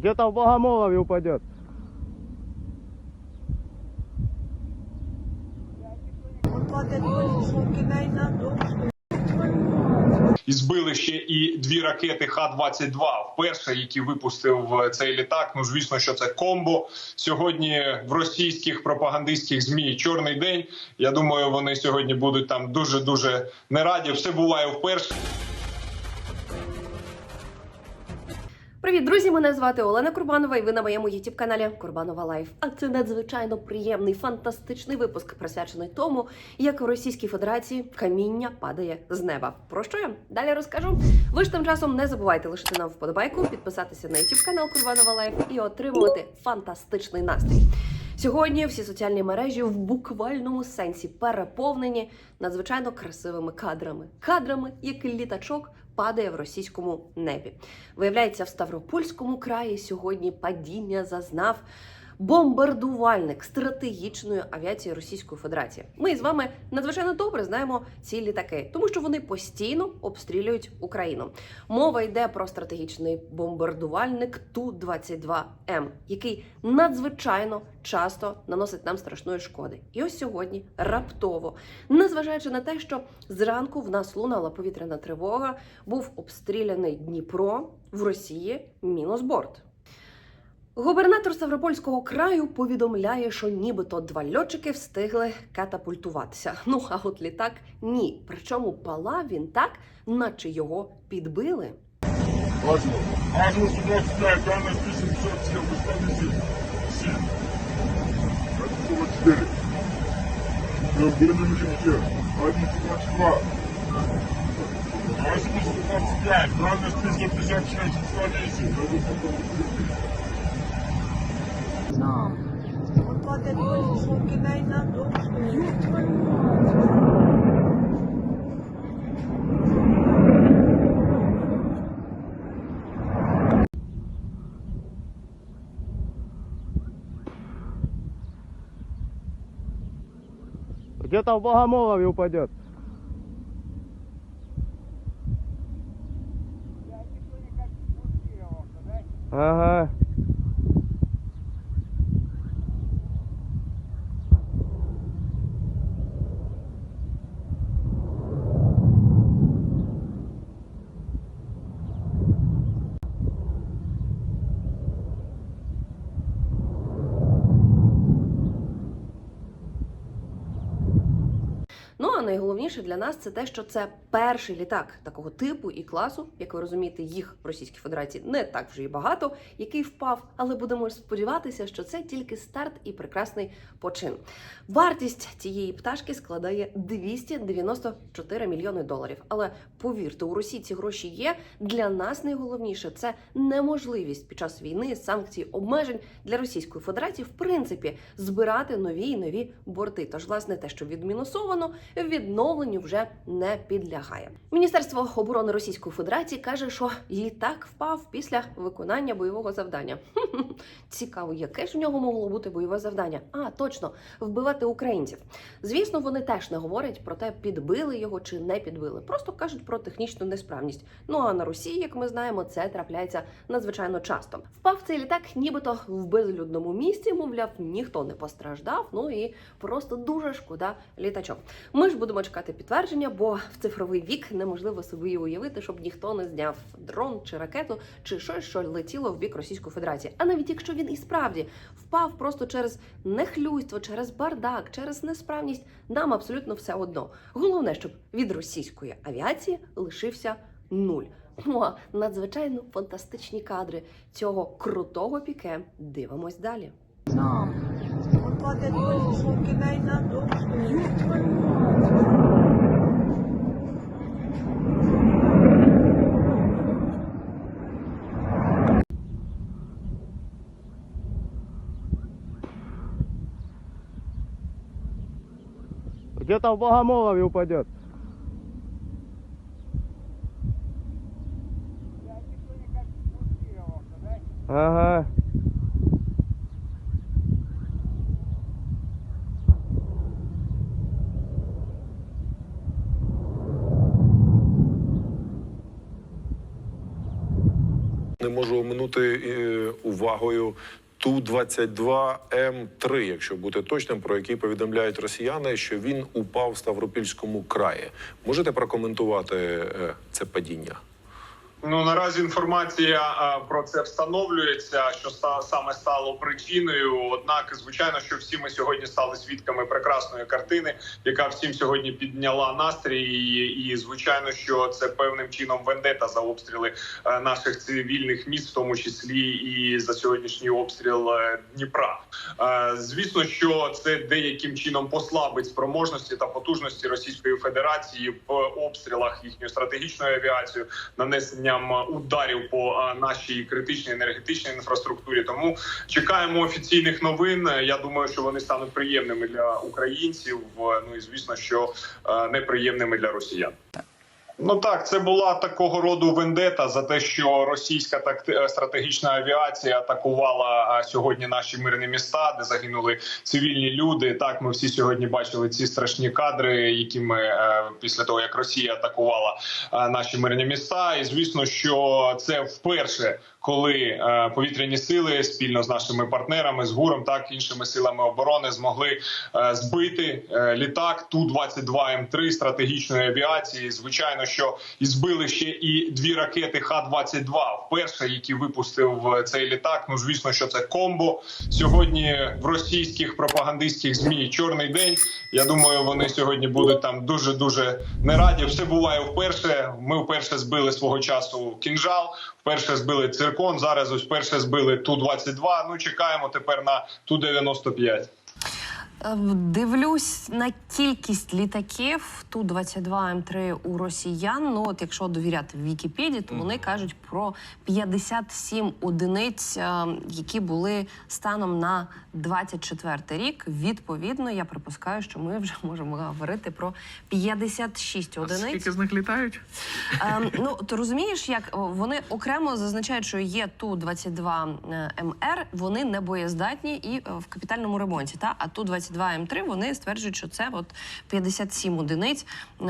Где-то в Богомолове упадет. І збили ще і дві ракети Х-22, вперше, які випустив е, цей літак. Ну звісно, що це комбо сьогодні в російських пропагандистських змі чорний день. Я думаю, вони сьогодні будуть там дуже дуже не раді. Все буває вперше. Привіт, друзі! Мене звати Олена Курбанова, і ви на моєму youtube каналі Курбанова Лайф. А це надзвичайно приємний, фантастичний випуск, присвячений тому, як в Російській Федерації каміння падає з неба. Про що я далі розкажу? Ви ж тим часом не забувайте лишити нам вподобайку, підписатися на youtube канал Курбанова Лайф і отримувати фантастичний настрій. Сьогодні всі соціальні мережі в буквальному сенсі переповнені надзвичайно красивими кадрами. Кадрами, як літачок падає в російському небі. Виявляється, в Ставропольському краї сьогодні падіння зазнав бомбардувальник стратегічної авіації Російської Федерації. Ми з вами надзвичайно добре знаємо ці літаки, тому що вони постійно обстрілюють Україну. Мова йде про стратегічний бомбардувальник Ту-22М, який надзвичайно часто наносить нам страшної шкоди. І ось сьогодні раптово, незважаючи на те, що зранку в нас лунала повітряна тривога, був обстріляний Дніпро в Росії мінус борт. Губернатор Ставропольського краю повідомляє, що нібито два льотчики встигли катапультуватися. Ну а от літак ні. Причому палав він так, наче його підбили. Возьму. Ангел 125, падает больше, он кидает на дом, что Где-то в Богомолове упадет. Ага. Ну а найголовніше для нас це те, що це перший літак такого типу і класу, як ви розумієте, їх в Російській Федерації не так вже і багато, який впав. Але будемо сподіватися, що це тільки старт і прекрасний почин. Вартість цієї пташки складає 294 мільйони доларів. Але повірте, у Росії ці гроші є. Для нас найголовніше це неможливість під час війни, санкцій, обмежень для Російської Федерації, в принципі, збирати нові і нові борти. Тож, власне, те, що відмінусовано, відновленню вже не підлягає. Міністерство оборони Російської Федерації каже, що літак впав після виконання бойового завдання. Цікаво, яке ж в нього могло бути бойове завдання? А точно вбивати українців. Звісно, вони теж не говорять про те, підбили його чи не підбили. Просто кажуть про технічну несправність. Ну а на Росії, як ми знаємо, це трапляється надзвичайно часто. Впав цей літак, нібито в безлюдному місці, мовляв, ніхто не постраждав. Ну і просто дуже шкода літачок. Ми ж будемо чекати підтвердження, бо в цифровий вік неможливо собі уявити, щоб ніхто не зняв дрон чи ракету, чи щось, що летіло в бік Російської Федерації. А навіть якщо він і справді впав просто через нехлюйство, через бардак, через несправність, нам абсолютно все одно. Головне, щоб від російської авіації лишився нуль. Ну а надзвичайно фантастичні кадри цього крутого піке дивимось далі. Он падает больше, он кидает на дом, Где-то в Богомолове упадет. Не можу оминути е, увагою Ту-22М3, якщо бути точним, про який повідомляють росіяни, що він упав в Ставропільському краї. Можете прокоментувати е, це падіння? Ну наразі інформація про це встановлюється, що саме стало причиною. Однак, звичайно, що всі ми сьогодні стали свідками прекрасної картини, яка всім сьогодні підняла настрій, і, і звичайно, що це певним чином вендета за обстріли е, наших цивільних міст, в тому числі і за сьогоднішній обстріл е, Дніпра. Е, Звісно, що це деяким чином послабить спроможності та потужності Російської Федерації в обстрілах їхньої стратегічної авіації, нанесенням ударів по нашій критичній енергетичній інфраструктурі. Тому чекаємо офіційних новин. Я думаю, що вони стануть приємними для українців. е, Ну і звісно, що е, неприємними для росіян. Ну так, це була такого роду вендета за те, що російська такти- е, стратегічна авіація атакувала сьогодні наші мирні міста, де загинули цивільні люди. Так, ми всі сьогодні бачили ці страшні кадри, які ми е, після того як Росія атакувала е, наші мирні міста. І звісно, що це вперше, коли е, повітряні сили спільно з нашими партнерами, з ГУРом, так іншими силами оборони змогли е, збити е, літак Ту 22 М 3 стратегічної авіації. Звичайно, що і збили ще і дві ракети Х-22, вперше, які випустив цей літак. Ну звісно, що це комбо сьогодні в російських пропагандистських змі чорний день. Я думаю, вони сьогодні будуть там дуже дуже не раді. Все буває вперше. Ми вперше збили свого часу кінжал, вперше збили циркон. Зараз ось вперше збили ту 22 Ну чекаємо тепер на ту 95 Е, Дивлюсь на кількість літаків ту 22 М3 у росіян. Ну от якщо довіряти Вікіпедії, то вони кажуть про 57 одиниць, е, які були станом на 24 рік. Відповідно, я припускаю, що ми вже можемо говорити про 56 А одиниць. скільки з них літають? Ем, ну ти розумієш, як вони окремо зазначають, що є ту 22 МР, вони не боєздатні і е, в капітальному ремонті. Та а ту 22 М3 вони стверджують, що це от 57 одиниць, е,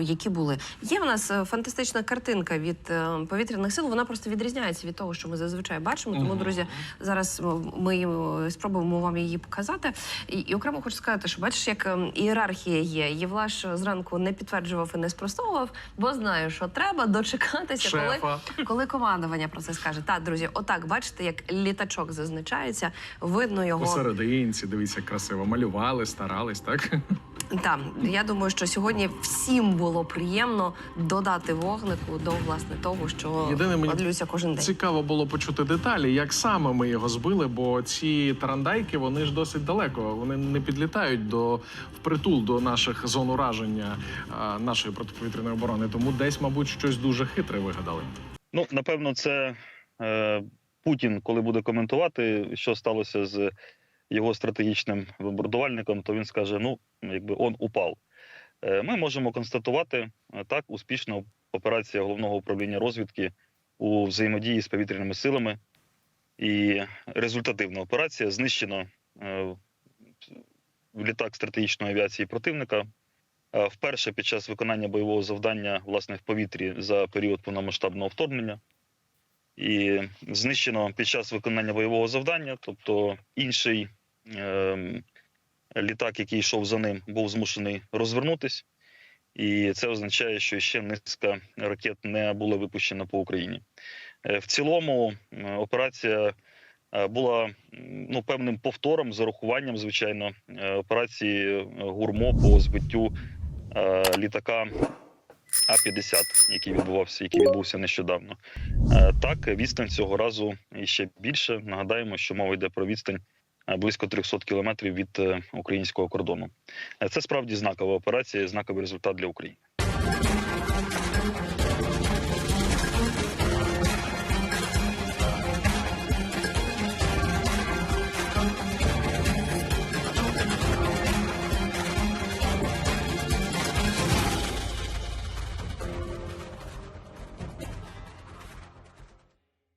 які були. Є в нас е, фантастична картинка від е, сил. Вона просто відрізняється від того, що ми зазвичай бачимо. Тому, друзі, зараз ми е, спробуємо вам її показати. І, і окремо хочу сказати, що бачиш, як ем, ієрархія є. Євлаш зранку не підтверджував і не спростовував, бо знаю, що треба дочекатися, коли, Шефа. коли командування про це скаже. Так, друзі, отак бачите, як літачок зазначається, видно його. Посерединці, дивіться, красиво. Малювали, старались, так? Так, я думаю, що сьогодні всім було приємно додати вогнику до власне того, що Єдине, мені кожен день. Цікаво було почути деталі, як саме ми його збили, бо ці тарандайки вони ж досить далеко. Вони не підлітають до впритул до наших зон ураження а, нашої протиповітряної оборони. Тому десь, мабуть, щось дуже хитре вигадали. Ну, напевно, це е, Путін, коли буде коментувати, що сталося з його стратегічним бомбардувальником, то він скаже: ну, якби он упав. Е, ми можемо констатувати е, так, успішна операція головного управління розвідки у взаємодії з повітряними силами. І результативна операція знищено е, літак стратегічної авіації противника. Е, Вперше під час виконання бойового завдання власне в повітрі за період повномасштабного вторгнення, і знищено під час виконання бойового завдання, тобто інший ем, літак, який йшов за ним, був змушений розвернутись, і це означає, що ще низка ракет не було випущено по Україні. Е, В цілому операція е, була ну певним повтором з урахуванням, звичайно, е, операції гурмо по збиттю літака А-50, який відбувався, який відбувся нещодавно. Так, відстань цього разу іще більше. Нагадаємо, що мова йде про відстань Е, близько 300 кілометрів від е, українського кордону. Е, це справді знакова операція, знаковий результат для України.